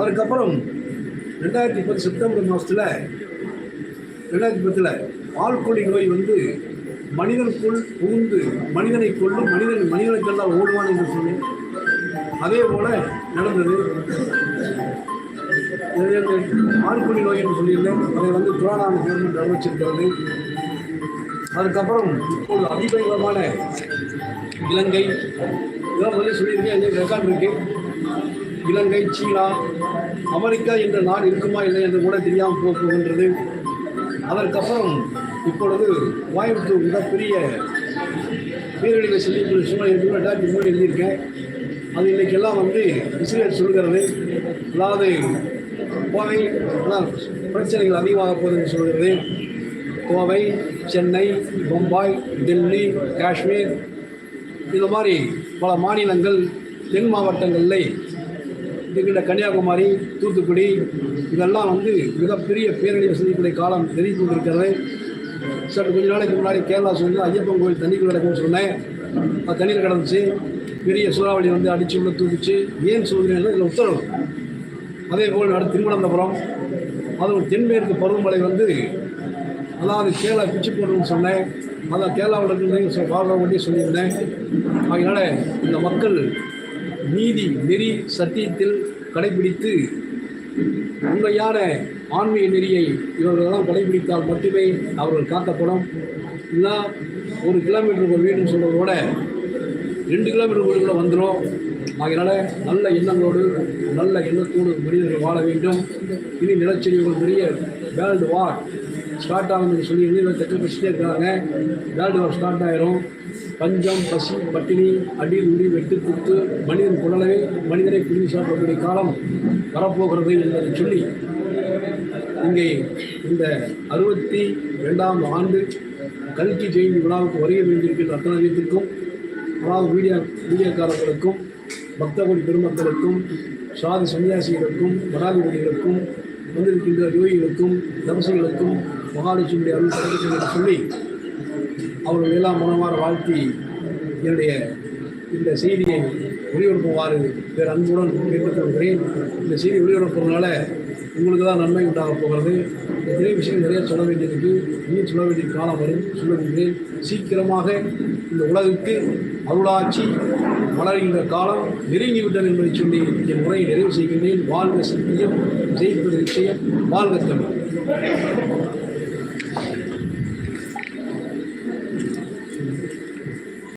அதுக்கப்புறம் ரெண்டாயிரத்தி பத்து செப்டம்பர் மாதத்தில் ரெண்டாயிரத்தி பத்தில் ஆள்கொல்லி நோய் வந்து மனிதனுக்குள் புகுந்து மனிதனை கொண்டு மனிதன் மனிதனுக்கெல்லாம் ஓடுவான் என்று சொல்லி அதே போல நடந்தது. ஆள்கொல்லி நோய் என்று சொல்லியிருந்தேன். அதை வந்து புராணான கவர்மெண்ட் அறிவிச்சிருக்கிறது. அதுக்கப்புறம் இப்போது அதிபயங்கரமான இலங்கை. இதெல்லாம் முதல்ல சொல்லியிருக்கேன். ரெக்கார்ட் இருக்குது இலங்கை சீனா அமெரிக்கா என்ற நாடு இருக்குமா இல்லை என்று கூட தெரியாமல் போகின்றது. அதற்கப்புறம் இப்பொழுது கோயம்புத்தூர் மிகப்பெரிய பேரழிவை சந்திக்கிற சூழ்நிலை இருக்கு ரெண்டாயிரத்தி மூணு எழுதியிருக்கேன். அது இன்றைக்கெல்லாம் வந்து இஸ்ரேல் சொல்கிறது. அதாவது கோவை பிரச்சனைகள் அதிகமாக போகுதுன்னு சொல்கிறது. கோவை சென்னை பம்பாய் டெல்லி காஷ்மீர் இந்த மாதிரி பல மாநிலங்கள் தென் மாவட்டங்களில் இருக்கின்ற கன்னியாகுமரி தூத்துக்குடி இதெல்லாம் வந்து மிகப்பெரிய பேரழிவு சந்திக்கக்கூடிய காலம் நெருங்கி கொண்டிருக்கிறது. சற்று கொஞ்ச நாளைக்கு முன்னாடி கேரளா சொல்லி ஐயப்பன் கோயில் தண்ணிக்குள் கிடக்குன்னு சொன்னேன். அது தண்ணியில் கிடந்துச்சு. பெரிய சூறாவளி வந்து அடிச்சு உள்ள தூக்கிச்சு. ஏன் சொல்கிறேன் இதில் உத்தரவு. அதே போல் நடு திருவனந்தபுரம். அதுவும் தென்மேற்கு பருவமழை வந்து அதாவது கேரளா பிச்சு போடணும்னு சொன்னேன். அதான் கேரளாவில் இருந்து ஃபாலோ பண்ணி சொல்லியிருந்தேன். அதனால் இந்த மக்கள் நீதி நெறி சத்தியத்தில் கடைபிடித்து உண்மையான ஆன்மீக நெறியை இவர்களெல்லாம் கடைபிடித்தால் மட்டுமே அவர்கள் காக்கப்படும். இல்லை ஒரு கிலோமீட்டருக்கு ஒரு வீடுன்னு சொல்கிறத ரெண்டு கிலோமீட்டர் வீடுக்குள்ள வந்துடும் அதனால் நல்ல எண்ணங்களோடு நல்ல எண்ணத்தோடு மனிதர்கள் வாழ வேண்டும். இனி நிலச்சரிவுகள் நிறைய வேர்ல்டு வார் ஸ்டார்ட் ஆகுதுன்னு சொல்லி இளைஞர்கள் தக்க வச்சுட்டே இருக்காங்க. வேர்ல்டு வார் ஸ்டார்ட் ஆயிரும். பஞ்சம் பசி பட்டினி அடி உடி வெட்டு குத்து மனிதன் குடலவே மனிதனை பிடிந்து சாப்பிடக்கூடிய காலம் வரப்போகிறது என்பதை சொல்லி இங்கே இந்த அறுபத்தி ரெண்டாம் ஆண்டு கல்கி ஜெயந்தி விழாவுக்கு வருகை வேண்டியிருக்கின்ற அத்தனை அதாவது மீடியா மீடியாக்காரர்களுக்கும் பக்தகுடி பெருமக்களுக்கும் சாதி சன்னியாசிகளுக்கும் மடாதிபதிகளுக்கும் வந்திருக்கின்ற யோகிகளுக்கும் தவசிகளுக்கும் மகாலட்சுமியுடைய அருள் கிடைக்கும் என்று சொல்லி அவர்கள் எல்லாம் மனமாற வாழ்த்தி என்னுடைய இந்த செய்தியை ஒளிபரப்புமாறு வேறு அன்புடன் கேட்டுக்கொள்கிறேன். இந்த செய்தி ஒளிபரப்புறதுனால உங்களுக்கு தான் நன்மை உண்டாக போகிறது. நிறைய விஷயங்கள் நிறைய சொல்ல வேண்டியிருக்கு இன்னும் சொல்ல வேண்டிய காலம் வரும். சொல்லுகின்றேன் சீக்கிரமாக இந்த உலகுக்கு அருளாட்சி வளர்கின்ற காலம் நெருங்கிவிட்டது என்பதை சொல்லி என் உரையை நிறைவு செய்கின்றேன். வாழ்க சத்தியம் ஜெயிப்பது நிச்சயம். வாழ்க தமிழ்.